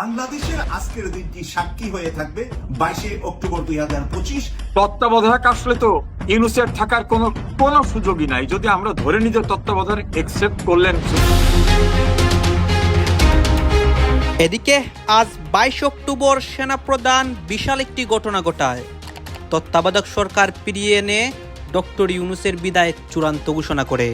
বাংলাদেশের আজকের দিনটি সাক্ষী হয়ে থাকবে বাইশে অক্টোবর দুই হাজার পঁচিশ। তত্ত্বাবধায়ক আসলে তো ইউনুসের থাকার কোনো কোনো সুযোগই নাই। যদি আমরা ধরে নিতে তত্ত্বাবধায়ক একসেপ্ট করলেন এদিকে আজ বাইশ অক্টোবর সেনাপ্রধান বিশাল একটি ঘটনা ঘটায়। তত্ত্বাবধায়ক সরকার ফিরিয়ে এনে ডক্টর ইউনুসের বিদায় চূড়ান্ত ঘোষণা করে।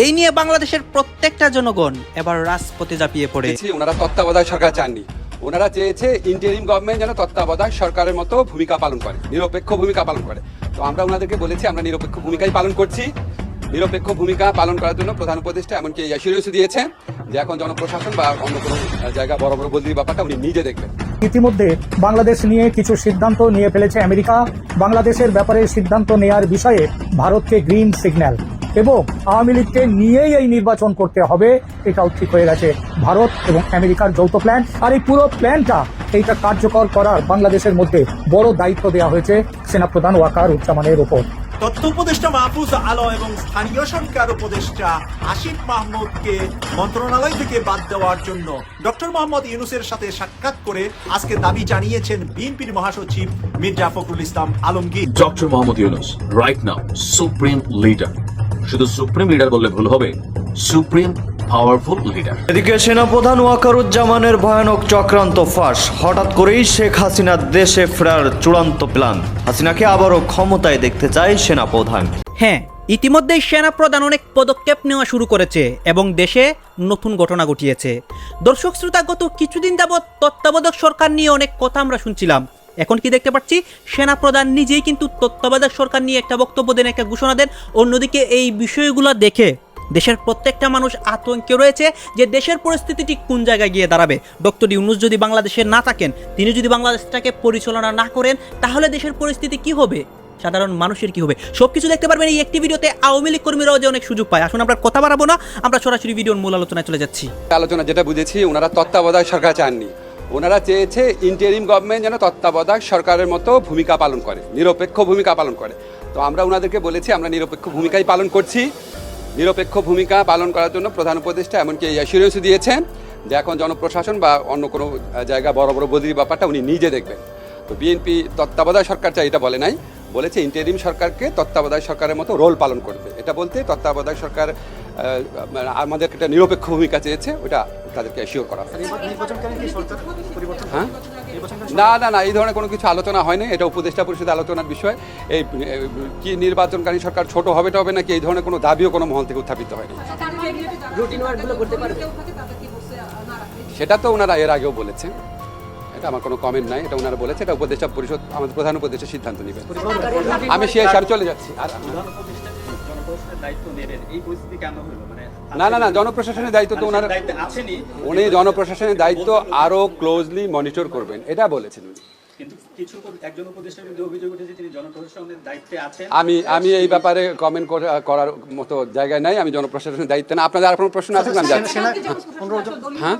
এই নিয়ে বাংলাদেশের প্রত্যেকটা জনগণ এবার রাজপথে ঝাঁপিয়ে পড়ে। চেয়েছি ওনারা তত্ত্বাবধায়ক সরকার চাননি। ওনারা চেয়েছে ইন্টারিম গভর্নমেন্ট যেন তত্ত্বাবধায়ক সরকারের মতো ভূমিকা পালন করে নিরপেক্ষ ভূমিকা পালন করে। তো আমরা ওনাদেরকে বলেছি আমরা নিরপেক্ষ ভূমিকাই পালন করছি। নিরপেক্ষ ভূমিকা পালন করার জন্য প্রধান উপদেষ্টা এমনকি অ্যাসিউরেন্স দিয়েছে যে এখন জনপ্রশাসন বা অন্য কোনো জায়গা বড় বড় বদলির ব্যাপারটা উনি নিজে দেখবেন। ইতিমধ্যে বাংলাদেশ নিয়ে কিছু সিদ্ধান্ত নিয়ে ফেলেছে আমেরিকা। বাংলাদেশের ব্যাপারে সিদ্ধান্ত নেয়ার বিষয়ে ভারতকে গ্রিন সিগন্যাল এবং আওয়ামী লীগকে নিয়েই এই নির্বাচন করতে হবে এটাও ঠিক হয়ে গেছে। ভারত এবং আমেরিকার যৌথ প্ল্যান আর এই পুরো প্ল্যানটা এইটা কার্যকর করার বাংলাদেশের মধ্যে বড় দায়িত্ব দেওয়া হয়েছে সেনাপ্রধান ওয়াকার উচ্চামানের উপর তথ্য উপদেষ্টা মাহফুজ আলো এবং স্থানীয় সরকার উপদেষ্টা আসিফ মাহমুদকে মন্ত্রণালয় থেকে বাদ দেওয়ার জন্য ডক্টর মোহাম্মদ ইউনুসের সাথে সাক্ষাৎ করে আজকে দাবি জানিয়েছেন বিএনপির মহাসচিব Mirza Fakhrul Islam Alamgir. Doctor Mohammad Yunus right now supreme leader শুধু সুপ্রিম লিডার বললে ভুল হবে সুপ্রিম পাওয়ারফুল লিডার এদিকে সেনাপ্রধান ওয়াকারুজ্জামানের ভয়ানক চক্রান্ত ফাঁস হঠাৎ করেই শেখ হাসিনা দেশে ফেরার চূড়ান্ত প্ল্যান। হাসিনাকে আবারও ক্ষমতায় দেখতে চায় সেনাপ্রধান। হ্যাঁ ইতিমধ্যেই সেনাপ্রধান অনেক পদক্ষেপ নেওয়া শুরু করেছে এবং দেশে নতুন ঘটনা ঘটিয়েছে। দর্শক শ্রোতা গত কিছুদিন যাবৎ তত্ত্বাবধায়ক সরকার নিয়ে অনেক কথা আমরা শুনছিলাম। এখন কি দেখতে পাচ্ছি? সেনাপ্রধান নিজেই কিন্তু তত্ত্বাবধায়ক সরকার নিয়ে একটা বক্তব্য দেন, একটা ঘোষণা দেন। অন্যদিকে এই বিষয়গুলো দেখে দেশের প্রত্যেকটা মানুষ আতঙ্কে রয়েছে যে দেশের পরিস্থিতি ঠিক কোন জায়গায় গিয়ে দাঁড়াবে। ডক্টর ইউনুস যদি বাংলাদেশে না থাকেন, তিনি যদি বাংলাদেশটাকে পরিচালনা না করেন, তাহলে দেশের পরিস্থিতি কি হবে? সাধারণ মানুষের কি হবে? সবকিছু দেখতে পারবেন এই একটি ভিডিওতে। আওয়ামী লীগ কর্মীরাও যে অনেক সুযোগ পায়। আসুন আমরা কথা বাড়াবো না, আমরা সরাসরি ভিডিওর মূল আলোচনায় চলে যাচ্ছি। আলোচনা যেটা বুঝেছি, ওনারা তত্ত্বাবধায়ক সরকার চাননি। ওনারা চেয়েছে ইন্টারিম গভর্নমেন্ট যেন তত্ত্বাবধায়ক সরকারের মতো ভূমিকা পালন করে, নিরপেক্ষ ভূমিকা পালন করে। তো আমরা ওনাদেরকে বলেছি, আমরা নিরপেক্ষ ভূমিকাই পালন করছি। নিরপেক্ষ ভূমিকা পালন করার জন্য প্রধান উপদেষ্টা এমনকি অ্যাসিউরেন্স দিয়েছেন যে এখন জনপ্রশাসন বা অন্য কোনো জায়গা বড় বড় বদলির ব্যাপারটা উনি নিজে দেখবেন। তো বিএনপি তত্ত্বাবধায়ক সরকার চাই এটা বলে নাই, বলেছে ইন্টারিম সরকারকে তত্ত্বাবধায়ক সরকারের মতো রোল পালন করবে। এটা বলতে তত্ত্বাবধায়ক সরকার আমাদের একটা নিরপেক্ষ ভূমিকা চেয়েছে ওটা তাদেরকে অ্যাসিওর করা হ্যাঁ? না না না এই ধরনের কোনো কিছু আলোচনা হয়নি এটা উপদেষ্টা পরিষদে আলোচনার বিষয়। এই কি নির্বাচনকারী সরকার ছোট হবে হবে নাকি এই ধরনের কোনো দাবিও কোনো মহল থেকে উত্থাপিত হয়নি? সেটা তো ওনারা এর আগেও বলেছেন। এটা আমার কোনো কমেন্ট নাই এটা ওনারা বলেছে এটা উপদেষ্টা পরিষদ আমাদের প্রধান উপদেষ্টা সিদ্ধান্ত নেবে আমি সে হিসাবে চলে যাচ্ছি। আর না না না জনপ্রশাসনের দায়িত্ব তো ওনারা উনি জনপ্রশাসনের দায়িত্ব আরও ক্লোজলি মনিটর করবেন এটা বলেছেন উনি। কিন্তু কিছু একজন উপদেষ্টার বিরুদ্ধে অভিযোগ উঠেছে তিনি জনপ্রশাসনের দায়িত্বে আছেন। আমি আমি এই ব্যাপারে কমেন্ট করার মতো জায়গায় নাই আমি জনপ্রশাসনের দায়িত্ব না। আপনাদের আর কোনো প্রশ্ন আছে আমি হ্যাঁ?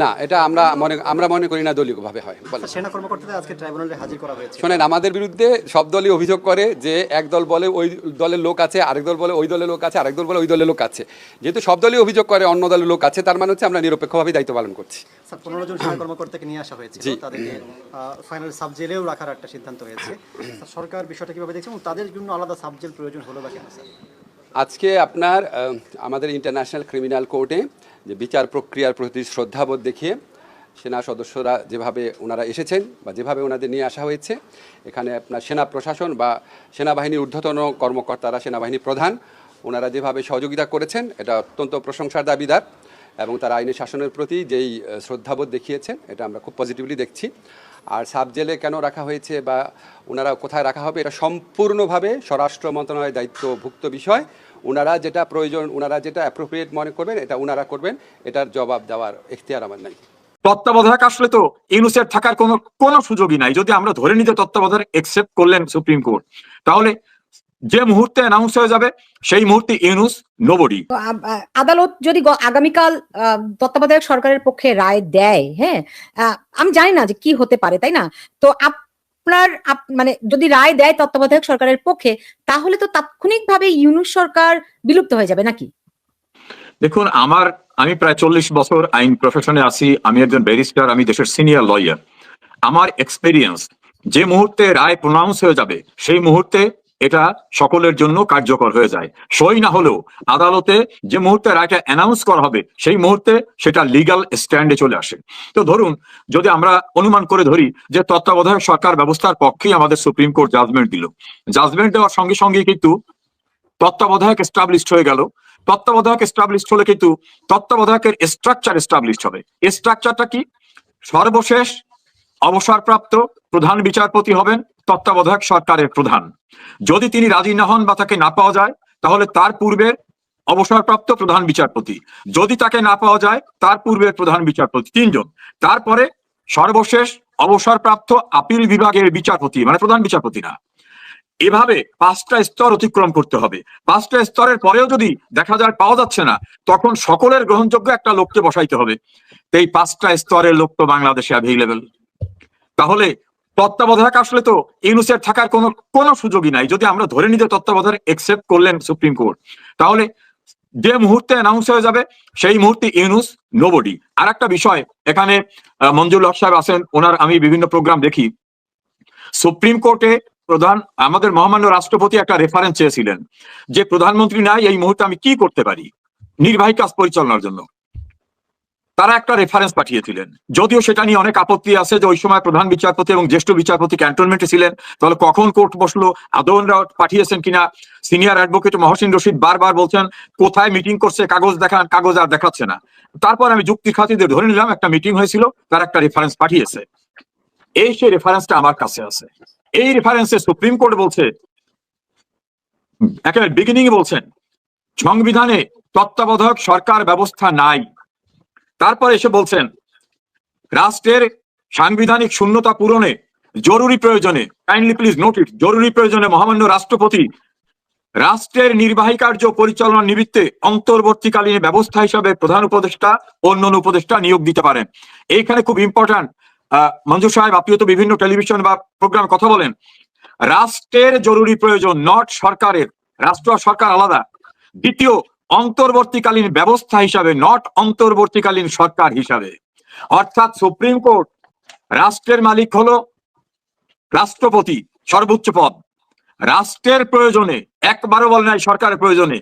না এটা আমরা মনে আমরা মনে করি না দলীয়ভাবে হয়। বলেন সেনা কর্মকর্তাদের আজকে ট্রাইব্যুনালে হাজির করা হয়েছে। শোনেন আমাদের বিরুদ্ধে সব দলই অভিযোগ করে যে এক দল বলে ওই দলের লোক আছে আরেক দল বলে ওই দলের লোক আছে আরেক দল বলে ওই দলের লোক আছে। যেহেতু সব দলই অভিযোগ করে অন্য দলের লোক আছে তার মানে হচ্ছে আমরা নিরপেক্ষভাবে দায়িত্ব পালন করছি। স্যার পনেরো জন সেনা কর্মকর্তাকে নিয়ে আসা হয়েছে। তাদেরকে ফাইনাল সাব জেলেও রাখার একটা সিদ্ধান্ত হয়েছে। স্যার, সরকার বিষয়টা কীভাবে দেখছে এবং তাদের জন্য আলাদা সাব জেল প্রয়োজন হলো বা কেন স্যার? আজকে আপনার আমাদের ইন্টারন্যাশনাল ক্রিমিনাল কোর্টে যে বিচার প্রক্রিয়ার প্রতি শ্রদ্ধাবোধ দেখিয়ে সেনা সদস্যরা যেভাবে ওনারা এসেছেন বা যেভাবে ওনাদের নিয়ে আসা হয়েছে, এখানে আপনার সেনা প্রশাসন বা সেনাবাহিনীর ঊর্ধ্বতন কর্মকর্তারা, সেনাবাহিনী প্রধান, ওনারা যেভাবে সহযোগিতা করেছেন, এটা অত্যন্ত প্রশংসার দাবিদার এবং তারা আইনের শাসনের প্রতি যেই শ্রদ্ধাবোধ দেখিয়েছেন, এটা আমরা খুব পজিটিভলি দেখছি। আর সাব জেলে কেন রাখা হয়েছে বা ওনারা কোথায় রাখা হবে, এটা সম্পূর্ণভাবে স্বরাষ্ট্র মন্ত্রণালয়ের দায়িত্বভুক্ত বিষয়। ওনারা যেটা প্রয়োজন, ওনারা যেটা অ্যাপ্রোপ্রিয়েট মনে করবেন, এটা ওনারা করবেন, এটার জবাব দেওয়ার এখতিয়ার আমার নাই। তত্ত্বাবধায়ক আসলে তো ইউনুসেফ থাকার কোনো কোনো সুযোগই নাই। যদি আমরা ধরে নিতে তত্ত্বাবধায়ক একসেপ্ট করলেন সুপ্রিম কোর্ট তাহলে যে মুহূর্তে অ্যানাউন্স হয়ে যাবে সেই মুহূর্তে ইউনুস নোবডি আদালত যদি আগামীকাল তত্ত্বাবধায়ক সরকারের পক্ষে রায় দেয় হ্যাঁ আমি জানি না যে কি হতে পারে তাই না? তো আপনার মানে যদি রায় দেয় তত্ত্বাবধায়ক সরকারের পক্ষে তাহলে তো তাৎক্ষণিকভাবে ইউনুস সরকার বিলুপ্ত হয়ে যাবে নাকি? দেখুন আমার আমি প্রায় চল্লিশ বছর আইন প্রফেশনে আছি আমি একজন ব্যারিস্টার আমি দেশের সিনিয়র লয়ার আমার এক্সপিরিয়েন্স যে মুহূর্তে রায় প্রনাউন্স হয়ে যাবে সেই মুহূর্তে এটা সকলের জন্য কার্যকর হয়ে যায়। সই না হলেও আদালতে যে মুহূর্তে রায়টা অ্যানাউন্স করা হবে, সেই মুহূর্তে সেটা লিগাল স্ট্যান্ডে চলে আসে। তো ধরুন, যদি আমরা অনুমান করে ধরি যে তত্ত্বাবধায়ক সরকার ব্যবস্থার পক্ষেই আমাদের সুপ্রিম কোর্ট জাজমেন্ট দিল। জাজমেন্ট দেওয়ার সঙ্গে সঙ্গে কিন্তু তত্ত্বাবধায়ক এস্টাবলিশড হয়ে গেল। তত্ত্বাবধায়ক এস্টাবলিশড হলে কিন্তু তত্ত্বাবধায়কের স্ট্রাকচার এস্টাবলিশড হবে। স্ট্রাকচারটা কি? সর্বশেষ অবসরপ্রাপ্ত প্রধান বিচারপতি হবেন তত্ত্বাবধায়ক সরকারের প্রধান। যদি তিনি রাজি না হন বা তাকে না পাওয়া যায়, তাহলে তার পূর্বের অবসরপ্রাপ্ত প্রধান বিচারপতি। যদি তাকে না পাওয়া যায়, তার পূর্বের প্রধান বিচারপতি তিনজন। তারপরে সর্বশেষ অবসরপ্রাপ্ত আপিল বিভাগের বিচারপতি মানে প্রধান বিচারপতি না। এভাবে পাঁচটা স্তর অতিক্রম করতে হবে। পাঁচটা স্তরের পরেও যদি দেখা যায় পাওয়া যাচ্ছে না, তখন সকলের গ্রহণযোগ্য একটা লোককে বসাইতে হবে। এই পাঁচটা স্তরের লোক তো বাংলাদেশে অ্যাভেলেবেল তাহলে তত্ত্বাবধায়ক আসলে তো ইউনুসের থাকার কোনো কোনো সুযোগই নাই। যদি আমরা ধরে নিতে তত্ত্বাবধায়ক একসেপ্ট করলেন সুপ্রিম কোর্ট, তাহলে যে মুহূর্তে অ্যানাউন্স হয়ে যাবে, সেই মুহূর্তে ইউনুস নোবডি আর একটা বিষয়, এখানে মঞ্জুর হক সাহেব আছেন, ওনার আমি বিভিন্ন প্রোগ্রাম দেখি। সুপ্রিম কোর্টে প্রধান, আমাদের মহামান্য রাষ্ট্রপতি একটা রেফারেন্স চেয়েছিলেন যে, প্রধানমন্ত্রী নাই, এই মুহূর্তে আমি কি করতে পারি? নির্বাহী কাজ পরিচালনার জন্য। তারা একটা রেফারেন্স পাঠিয়েছিলেন। যদিও সেটা নিয়ে অনেক আপত্তি আছে যে ওই সময় প্রধান বিচারপতি এবং জ্যেষ্ঠ বিচারপতি ক্যান্টনমেন্টে ছিলেন, তাহলে কখন কোর্ট বসল আদৌনরা পাঠিয়েছেন কিনা? সিনিয়র অ্যাডভোকেট মহসিন রশিদ বারবার বলছেন, কোথায় মিটিং করছে, কাগজ দেখান, কাগজ আর দেখাচ্ছে না। তারপর আমি যুক্তি খাতিদের ধরে নিলাম, একটা মিটিং হয়েছিল, তার একটা রেফারেন্স পাঠিয়েছে। এই সেই রেফারেন্সটা আমার কাছে আছে। এই রেফারেন্সে সুপ্রিম কোর্ট বলছে, একেবারে বিগিনিং বলছেন, সংবিধানে তত্ত্বাবধায়ক সরকার ব্যবস্থা নাই। তারপর এসে বলছেন, রাষ্ট্রের সাংবিধানিক শূন্যতা পূরণে জরুরি প্রয়োজনে কাইন্ডলি প্লিজ নোট ইট জরুরি প্রয়োজনে মহামান্য রাষ্ট্রপতি রাষ্ট্রের নির্বাহী কার্য পরিচালনা নিমিত্তে অন্তর্বর্তীকালীন ব্যবস্থা হিসাবে প্রধান উপদেষ্টা অন্য উপদেষ্টা নিয়োগ দিতে পারেন। এইখানে খুব ইম্পর্ট্যান্ট মঞ্জুর সাহেব, আপনিও তো বিভিন্ন টেলিভিশন বা প্রোগ্রাম কথা বলেন। রাষ্ট্রের জরুরি প্রয়োজন নট সরকারের, রাষ্ট্র সরকার আলাদা। দ্বিতীয় অন্তর্বর্তীকালীন ব্যবস্থা হিসাবে নট অন্তর্বর্তীকালীন সরকার হিসাবে। অর্থাৎ সুপ্রিম কোর্ট, রাষ্ট্রের মালিক হলো রাষ্ট্রপতি, সর্বোচ্চ পদ। রাষ্ট্রের প্রয়োজনে, একবারও বলে নাই সরকারের প্রয়োজনে।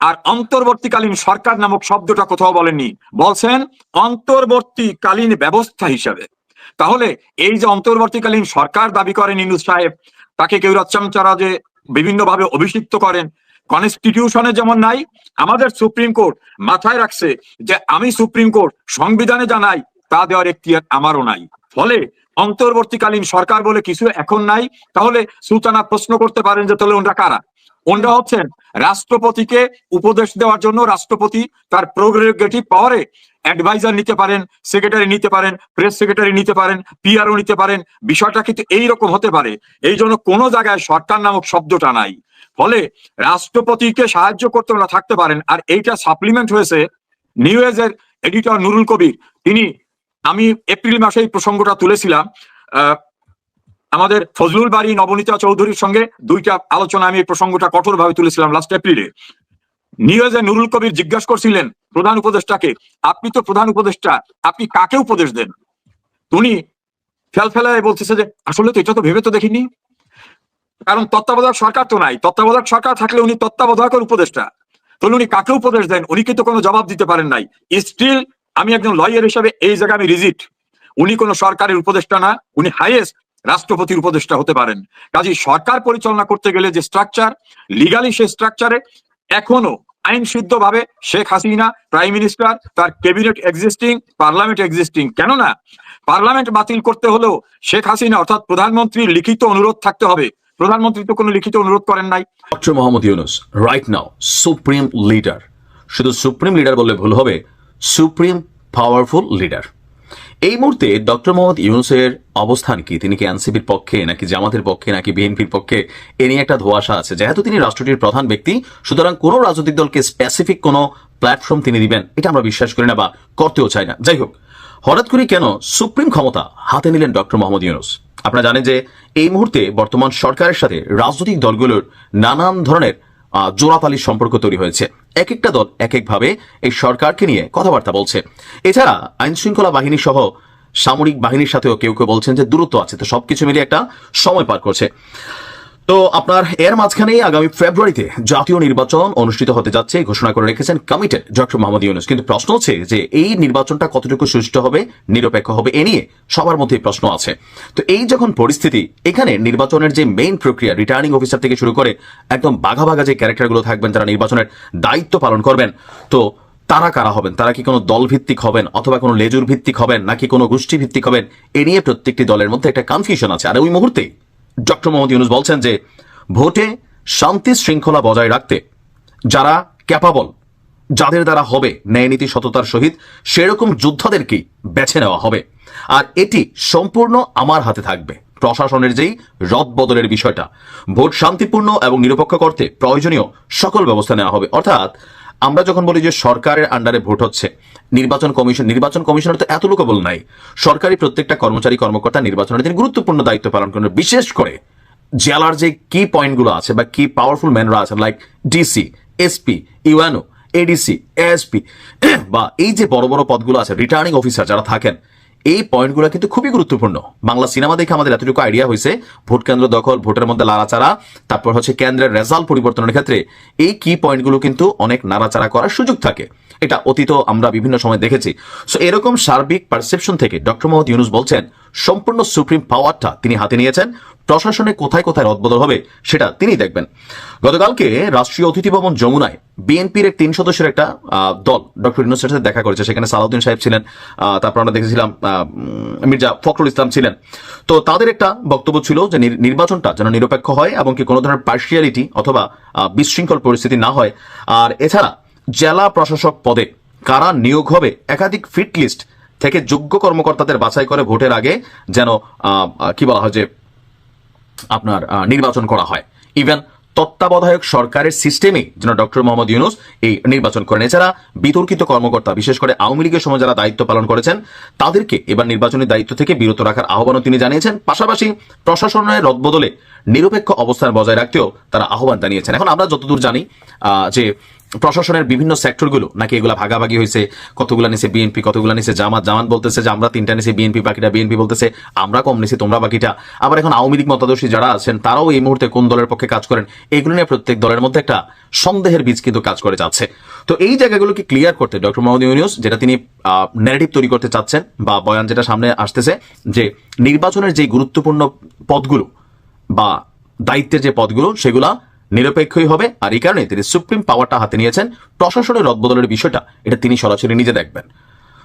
আর অন্তর্বর্তীকালীন সরকার নামক শব্দটা কোথাও বলেননি। বলছেন অন্তর্বর্তীকালীন ব্যবস্থা হিসাবে। তাহলে এই যে অন্তর্বর্তীকালীন সরকার দাবি করেন ইনুস সাহেব, তাকে কেউ রাচ্চামচারা যে বিভিন্ন ভাবে অভিষিক্ত করেন কনস্টিটিউশনে যেমন নাই, আমাদের সুপ্রিম কোর্ট মাথায় রাখছে যে আমি সুপ্রিম কোর্ট সংবিধানে জানাই তা দেওয়ার একটি আমারও নাই। ফলে অন্তর্বর্তীকালীন সরকার বলে কিছু এখন নাই, তাহলে সুলতানা প্রশ্ন করতে পারেন যে, তাহলে ওনরা কারা? ওনরা হচ্ছেন রাষ্ট্রপতিকে উপদেশ দেওয়ার জন্য রাষ্ট্রপতি, তার প্রোগ্রেগেটিভ পাওয়ারে অ্যাডভাইজার নিতে পারেন সেক্রেটারি নিতে পারেন প্রেস সেক্রেটারি নিতে পারেন পিআরও নিতে পারেন। বিষয়টা কিন্তু এইরকম হতে পারে। এই জন্য কোনো জায়গায় সরকার নামক শব্দটা নাই। ফলে রাষ্ট্রপতিকে সাহায্য করতে ওরা থাকতে পারেন। আর এইটা সাপ্লিমেন্ট হয়েছে নিউ এজের এডিটর নুরুল কবির। তিনি, আমি এপ্রিল মাসে এই প্রসঙ্গটা তুলেছিলাম। আমাদের ফজলুল বাড়ি নবনীতা চৌধুরীর সঙ্গে দুইটা আলোচনা আমি এই প্রসঙ্গটা কঠোরভাবে তুলেছিলাম লাস্ট এপ্রিলে নিউজে নুরুল কবির জিজ্ঞাসা করছিলেন প্রধান উপদেষ্টাকে, আপনি তো প্রধান উপদেষ্টা, আপনি কাকে উপদেশ দেন? উনি ফেল ফেলায় বলতেছে যে, আসলে তো এটা তো ভেবে তো দেখিনি। কারণ তত্ত্বাবধায়ক সরকার তো নাই। তত্ত্বাবধায়ক সরকার থাকলে উনি তত্ত্বাবধায়কের উপদেষ্টা। তাহলে উনি কাকে উপদেশ দেন? উনি কিন্তু কোনো জবাব দিতে পারেন নাই। স্টিল আমি একজন লয়ার হিসাবে এই জায়গায় আমি রিজিট। উনি কোনো সরকারের উপদেষ্টা না, উনি হাইয়েস্ট রাষ্ট্রপতির উপদেষ্টা হতে পারেন। কাজে সরকার পরিচালনা করতে গেলে যে স্ট্রাকচার লিগালি সেই স্ট্রাকচারে এখনও আইন সিদ্ধ ভাবে শেখ হাসিনা প্রাইম মিনিস্টার তার ক্যাবিনেট এক্সিস্টিং পার্লামেন্ট এক্সিস্টিং কেননা পার্লামেন্ট বাতিল করতে হলেও শেখ হাসিনা অর্থাৎ প্রধানমন্ত্রীর লিখিত অনুরোধ থাকতে হবে। প্রধানমন্ত্রী তো কোনো লিখিত অনুরোধ করেন নাই। Doctor Mohammad Yunus right now supreme leader শুধু সুপ্রিম লিডার বললে ভুল হবে সুপ্রিম পাওয়ারফুল লিডার এই মুহূর্তে ডক্টর মোহাম্মদ ইউনুসের অবস্থান কি? তিনি কি এনসিপির পক্ষে, নাকি জামাতের পক্ষে, নাকি বিএনপির পক্ষে? এ নিয়ে একটা ধোয়াশা আছে। যেহেতু তিনি রাষ্ট্রটির প্রধান ব্যক্তি, সুতরাং কোনো রাজনৈতিক দলকে স্পেসিফিক কোনো প্ল্যাটফর্ম তিনি দিবেন, এটা আমরা বিশ্বাস করি না বা করতেও চাই না। যাই হোক, হঠাৎ করে কেন সুপ্রিম ক্ষমতা হাতে নিলেন ডক্টর মোহাম্মদ ইউনুস? আপনারা জানেন যে এই মুহূর্তে বর্তমান সরকারের সাথে রাজনৈতিক দলগুলোর নানান ধরনের জোড়াতালির সম্পর্ক তৈরি হয়েছে। এক একটা দল এক একভাবে এই সরকারকে নিয়ে কথাবার্তা বলছে। এছাড়া আইন শৃঙ্খলা বাহিনী সহ সামরিক বাহিনীর সাথেও কেউ কেউ বলছেন যে দূরত্ব আছে। তো সবকিছু মিলিয়ে একটা সময় পার করছে। তো আপনার এর মাঝখানেই আগামী ফেব্রুয়ারিতে জাতীয় নির্বাচন অনুষ্ঠিত হতে যাচ্ছে ঘোষণা করে রেখেছেন কমিটেড ডক্টর মোহাম্মদ ইউনুস। কিন্তু প্রশ্ন হচ্ছে যে এই নির্বাচনটা কতটুকু সুষ্ঠু হবে, নিরপেক্ষ হবে, এ নিয়ে সবার মধ্যে প্রশ্ন আছে। তো এই যখন পরিস্থিতি, এখানে নির্বাচনের যে মেইন প্রক্রিয়া রিটার্নিং অফিসার থেকে শুরু করে একদম বাঘা বাঘা যে ক্যারেক্টারগুলো থাকবেন, যারা নির্বাচনের দায়িত্ব পালন করবেন, তো তারা কারা হবেন? তারা কি কোনো দল ভিত্তিক হবেন অথবা কোনো লেজুর ভিত্তিক হবেন নাকি কোনো গোষ্ঠী ভিত্তিক হবেন? এ নিয়ে প্রত্যেকটি দলের মধ্যে একটা কনফিউশন আছে। আর ওই মুহূর্তে ডক্টর মোহাম্মদ ইউনুস বলছেন যে, ভোটে শান্তি শৃঙ্খলা বজায় রাখতে যারা ক্যাপাবল যাদের দ্বারা হবে ন্যায়নীতি সততার সহিত, সেরকম যোদ্ধাদেরকেই বেছে নেওয়া হবে। আর এটি সম্পূর্ণ আমার হাতে থাকবে। প্রশাসনের যেই রদ বদলের বিষয়টা, ভোট শান্তিপূর্ণ এবং নিরপেক্ষ করতে প্রয়োজনীয় সকল ব্যবস্থা নেওয়া হবে। অর্থাৎ, আমরা যখন বলি যে সরকারের আন্ডারে ভোট হচ্ছে নির্বাচন কমিশন, নির্বাচন কমিশনের তো এত লোকবল নাই। সরকারি প্রত্যেকটা কর্মচারী, কর্মকর্তা নির্বাচনের দিন গুরুত্বপূর্ণ দায়িত্ব পালন করেন, বিশেষ করে জেলার যে কি পয়েন্টগুলো আছে বা কি পাওয়ারফুল ম্যানরা আছে like DC SP UNO ADC ASP বা এই যে বড় বড় পদগুলো আছে রিটার্নিং অফিসার যারা থাকেন এই পয়েন্টগুলো কিন্তু খুবই গুরুত্বপূর্ণ। বাংলা সিনেমা দেখে আমাদের এতটুকু আইডিয়া হয়েছে, ভোট কেন্দ্র দখল, ভোটের মধ্যে লাড়াচাড়া, তারপর হচ্ছে কেন্দ্রের রেজাল্ট পরিবর্তনের ক্ষেত্রে এই কি পয়েন্টগুলো কিন্তু অনেক নাড়াচাড়া করার সুযোগ থাকে। এটা অতীত আমরা বিভিন্ন সময় দেখেছি। সো এরকম সার্বিক পারসেপশন থেকে ডক্টর মোহাম্মদ ইউনুস বলছেন, সম্পূর্ণ সুপ্রিম পাওয়ারটা তিনি হাতে নিয়েছেন। প্রশাসনে কোথায় কোথায় রদবদল হবে, সেটা তিনি দেখবেন। গতকালকে রাষ্ট্রীয় অতিথি ভবন যমুনায় বিএনপির এক তিন সদস্যের একটা দল ডক্টর ইউনুসের সাথে দেখা করেছে। সেখানে সালাউদ্দিন সাহেব ছিলেন তারপর আমরা দেখেছিলাম মির্জা ফখরুল ইসলাম ছিলেন। তো তাদের একটা বক্তব্য ছিল যে নির- নির্বাচনটা যেন নিরপেক্ষ হয় এবং কি কোনো ধরনের পার্সিয়ালিটি অথবা বিশৃঙ্খল পরিস্থিতি না হয়। আর এছাড়া জেলা প্রশাসক পদে কারা নিয়োগ হবে একাধিক ফিট লিস্ট থেকে যোগ্য কর্মকর্তাদের বাছাই করে ভোটের আগে যেন কি বলা হয় যে আপনার নির্বাচন করা হয়। ইভেন তত্ত্বাবধায়ক সরকারের সিস্টেমে যেন ডক্টর মোহাম্মদ ইউনুস এই নির্বাচন করেন। এছাড়া বিতর্কিত কর্মকর্তা, বিশেষ করে আওয়ামী লীগের সময় যারা দায়িত্ব পালন করেছেন, তাদেরকে এবার নির্বাচনী দায়িত্ব থেকে বিরত রাখার আহ্বানও তিনি জানিয়েছেন। পাশাপাশি প্রশাসনের রদবদলে নিরপেক্ষ অবস্থান বজায় রাখতেও তারা আহ্বান জানিয়েছেন। এখন আমরা যতদূর জানি যে প্রশাসনের বিভিন্ন সেক্টরগুলো, নাকি এগুলা ভাগাভাগি হয়েছে, কতগুলা নিছে বিএনপি, কতগুলা নিছে জামাত জামাত বলতেছে যে আমরা তিনটা নিছি, বিএনপি বাকিটা, বিএনপি বলতেছে আমরা কম নিছি, তোমরা বাকিটা। আবার এখন আওয়ামী লীগ মতাদর্শী যারা আছেন, তারাও এই মুহূর্তে কোন দলের পক্ষে কাজ করেন, এগুলো নিয়ে প্রত্যেক দলের মধ্যে একটা সন্দেহের বীজ কিন্তু কাজ করে যাচ্ছে। তো এই জায়গাগুলোকে ক্লিয়ার করতে ডক্টর মোহাম্মদ ইউনিউস যেটা তিনি ন্যারেটিভ তৈরি করতে চাচ্ছেন, বা বয়ান যেটা সামনে আসতেছে, যে নির্বাচনের যে গুরুত্বপূর্ণ পদগুলো, বা দায়িত্বের যে পদগুলো, সেগুলা নিরপেক্ষই হবে, আর এই কারণে তিনি সুপ্রিম পাওয়ারটা হাতে নিয়েছেন। প্রশাসনের রদবদলের বিষয়টা, এটা তিনি সরাসরি নিজে দেখবেন।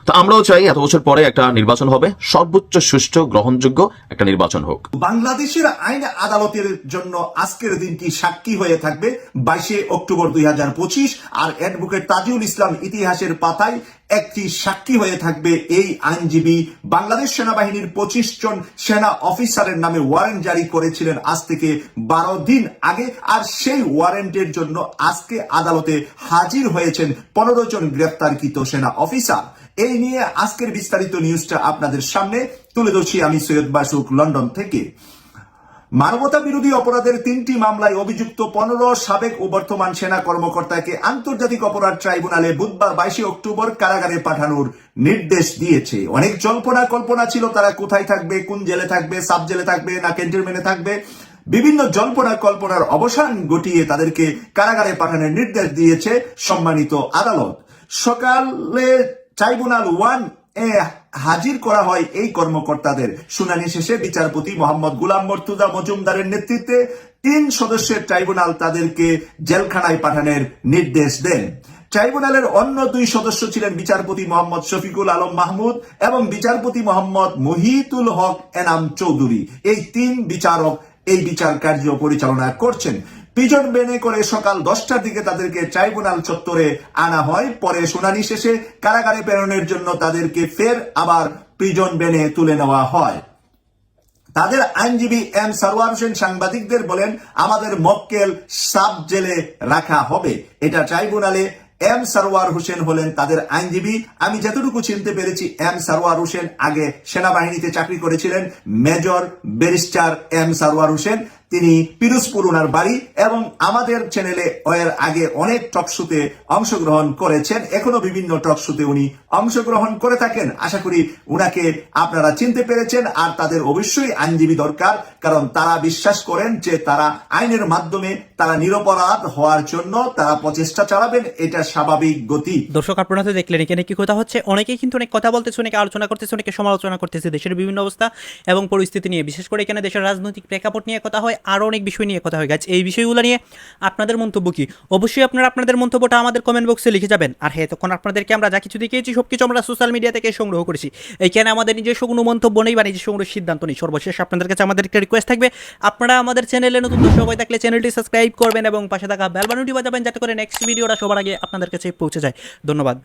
তো আমরাও চাই এত বছর পরে একটা নির্বাচন হবে। সর্বোচ্চ সুষ্ঠু, গ্রহণযোগ্য একটা নির্বাচন হোক। বাংলাদেশের আইন আদালতের জন্য আজকের দিনটি সাক্ষী হয়ে থাকবে বাইশে অক্টোবর দুই আর অ্যাডভোকেট তাজিউল ইসলাম ইতিহাসের পাতায় একটি সাক্ষী হয়ে থাকবে এই আইনজীবী। বাংলাদেশ সেনাবাহিনীর পঁচিশ জন সেনা অফিসারের নামে ওয়ারেন্ট জারি করেছিলেন আজ থেকে বারো দিন আগে আর সেই ওয়ারেন্টের জন্য আজকে আদালতে হাজির হয়েছেন পনেরো জন গ্রেফতারকৃত সেনা অফিসার। এই নিয়ে আজকের বিস্তারিত নিউজটা আপনাদের সামনে তুলে ধরছি আমি সৈয়দ বাসুক, লন্ডন থেকে। মানবতা বিরোধী অপরাধের তিনটি মামলায় অভিযুক্ত পনেরো সাবেক ও বর্তমান সেনা কর্মকর্তাকে আন্তর্জাতিক অপরাধ ট্রাইব্যুনালে বুধবার বাইশে অক্টোবর কারাগারে পাঠানোর নির্দেশ দিয়েছে। অনেক জল্পনা কল্পনা ছিল তারা কোথায় থাকবে, কোন জেলে থাকবে, সাব জেলে থাকবে, না ক্যান্টনমেন্টে থাকবে। বিভিন্ন জল্পনা কল্পনার অবসান ঘটিয়ে তাদেরকে কারাগারে পাঠানোর নির্দেশ দিয়েছে সম্মানিত আদালত। সকালে ট্রাইব্যুনাল ওয়ান এ হাজির করা হয় এই কর্মকর্তাদের। শুনানি শেষে বিচারপতি মোহাম্মদ গুলাম মর্তুদা মজুমদারের নেতৃত্বে তিন সদস্যের ট্রাইব্যুনাল তাদেরকে জেলখানায় পাঠানোর নির্দেশ দেন। ট্রাইব্যুনালের অন্য দুই সদস্য ছিলেন বিচারপতি মোহাম্মদ শফিকুল আলম মাহমুদ এবং বিচারপতি মোহাম্মদ মহিতুল হক এনাম চৌধুরী। এই তিন বিচারক এই বিচার কার্য পরিচালনা করছেন। পিজন বেনে করে সকাল দশটার দিকে তাদেরকে ট্রাইব্যুনাল চত্বরে আনা হয়। পরে শুনানি শেষে কারাগারে প্রেরণের জন্য তাদেরকে ফের আবার প্রিজন বেনে তুলে নেওয়া হয়। তাদের আইনজীবী এম সারোয়ার হোসেন সাংবাদিকদের বলেন, আমাদের মক্কেল সাব জেলে রাখা হবে। এটা ট্রাইব্যুনালে এম সারওয়ার হোসেন হলেন তাদের আইনজীবী। আমি যতটুকু চিনতে পেরেছি, এম সারওয়ার হোসেন আগে সেনাবাহিনীতে চাকরি করেছিলেন। Major barrister M Sarwar Hossain তিনি পিরোজপুর ওনার বাড়ি এবং আমাদের চ্যানেলে এর আগে অনেক টকশোতে অংশগ্রহণ করেছেন। এখনও বিভিন্ন টকশোতে উনি অংশগ্রহণ করে থাকেন। আশা করি উনাকে আপনারা চিনতে পেরেছেন আর তাদের অবশ্যই আইনজীবী দরকার, কারণ তারা বিশ্বাস করেন যে তারা আইনের মাধ্যমে তারা নিরপরাধ হওয়ার জন্য তারা প্রচেষ্টা চালাবেন, এটা স্বাভাবিক গতি। দর্শক, আপনারা তো দেখলেন, এখানে কি কথা হচ্ছে? অনেকেই কিন্তু অনেক কথা বলতেছে, অনেকে আলোচনা করতেছে, অনেকে সমালোচনা করতেছে, দেশের বিভিন্ন অবস্থা এবং পরিস্থিতি নিয়ে। বিশেষ করে এখানে দেশের রাজনৈতিক প্রেক্ষাপট নিয়ে কথা হয়। আরও অনেক বিষয় নিয়ে কথা হয়ে গেছে। এই বিষয়গুলো নিয়ে আপনাদের মন্তব্য কি? অবশ্যই আপনারা আপনাদের মন্তব্যটা আমাদের কমেন্ট বক্সে লিখে যাবেন। আর হ্যাঁ তখন আপনাদেরকে আমরা যা কিছু দেখিয়েছি সব কিছু আমরা সোশ্যাল মিডিয়া থেকে সংগ্রহ করেছি। এইখানে আমাদের নিজস্ব কোনো মন্তব্য নেই বা নিজস্ব কোনো সিদ্ধান্ত নেই। সর্বশেষ আপনাদের কাছে আমাদের একটা রিকোয়েস্ট থাকবে, আপনারা আমাদের চ্যানেলে নতুন হয়ে থাকলে চ্যানেলটি সাবস্ক্রাইব করবেন এবং পাশে থাকা বেল বাটনটি বাজাবেন যাতে করে নেক্সট ভিডিওটা সবার আগে আপনাদের কাছে পৌঁছে যায়। ধন্যবাদ।